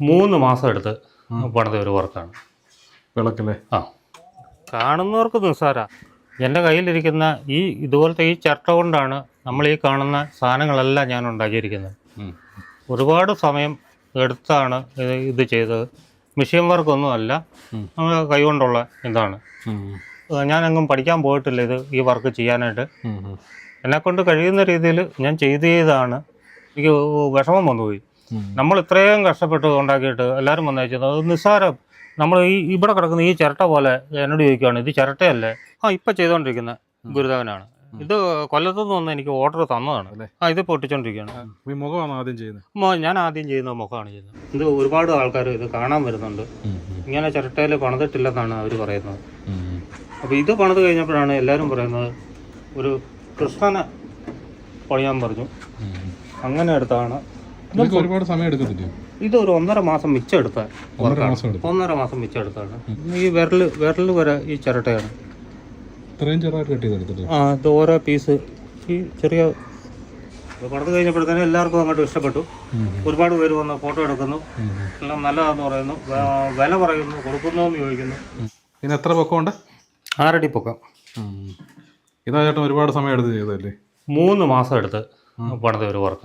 മൂന്ന് മാസം എടുത്ത് പണിത ഒരു വർക്കാണ്. വിളക്കല്ലേ ആ. കാണുന്നവർക്ക് നിസ്സാര. എന്റെ കയ്യിലിരിക്കുന്ന ഈ ഇതുപോലത്തെ ഈ ചട്ട കൊണ്ടാണ് നമ്മൾ ഈ കാണുന്ന സാധനങ്ങളെല്ലാം ഞാൻ ഉണ്ടാക്കിയിരിക്കുന്നത്. ഒരുപാട് സമയം എടുത്താണ് ഇത് ഇത് ചെയ്തത്. മെഷീൻ വർക്കൊന്നും അല്ല. നമ്മൾ കൈകൊണ്ടുള്ള ഇതാണ്. ഞാനെങ്ങും പഠിക്കാൻ പോയിട്ടില്ല ഇത് ഈ വർക്ക് ചെയ്യാനായിട്ട്. എന്നെക്കൊണ്ട് കഴിയുന്ന രീതിയിൽ ഞാൻ ചെയ്ത് ചെയ്താണ് എനിക്ക് വിഷമം വന്നുപോയി. നമ്മൾ ഇത്രയും കഷ്ടപ്പെട്ട് ഉണ്ടാക്കിയിട്ട് എല്ലാവരും വന്നയച്ചത് അത് നിസ്സാരം. നമ്മൾ ഈ ഇവിടെ കിടക്കുന്ന ഈ ചിരട്ട പോലെ എന്നോട് ചോദിക്കുകയാണ് ഇത് ചിരട്ടയല്ലേ? ആ ഇപ്പം ചെയ്തുകൊണ്ടിരിക്കുന്ന ഗുരുദേവനാണ്. ഇത് കൊല്ലത്തുനിന്ന് വന്ന് എനിക്ക് ഓർഡർ തന്നതാണ്? ആ ഇത് പൊട്ടിച്ചോണ്ടിരിക്കുകയാണ്. മുഖമാണ് ആദ്യം ചെയ്യുന്നത് ഞാൻ ആദ്യം ചെയ്യുന്ന മുഖമാണ് ചെയ്യുന്നത്. ഇത് ഒരുപാട് ആൾക്കാർ ഇത് കാണാൻ വരുന്നുണ്ട്. ഇങ്ങനെ ചിരട്ടയിൽ പണിതിട്ടില്ലെന്നാണ് അവർ പറയുന്നത്. അപ്പോൾ ഇത് പണിത് കഴിഞ്ഞപ്പോഴാണ് എല്ലാവരും പറയുന്നത് ഒരു കൃഷ്ണനെ പണിയാൻ പറഞ്ഞു. അങ്ങനെ എടുത്താണ് ഒരുപാട് സമയം എടുക്കത്തില്ലേ ഇത് ഒരു ഒന്നര മാസം മിച്ചം എടുത്ത ഒന്നര മാസം മിച്ചം എടുത്താണ് ഈ വിരൽ വിരൽ വരെ ഈ ചിരട്ടയാണ്. ഇത്രയും ചെറുതായിട്ട് ആ ഇത് ഓരോ പീസ്. ഈ ചെറിയ പടത്ത് കഴിഞ്ഞപ്പോഴത്തേനും എല്ലാവർക്കും അങ്ങോട്ട് ഇഷ്ടപ്പെട്ടു. ഒരുപാട് പേര് വന്ന് ഫോട്ടോ എടുക്കുന്നു. എല്ലാം നല്ലതാണെന്ന് പറയുന്നു. വില പറയുന്നു കൊടുക്കുന്നു എന്ന് ചോദിക്കുന്നു. ഇതിന് എത്ര പൊക്കമുണ്ട്? ആറടി പൊക്കം. ഇതാ ചേട്ടൻ ഒരുപാട് സമയം എടുത്ത് ചെയ്തല്ലേ മൂന്ന് മാസം എടുത്ത് പണിത ഒരു വർക്ക്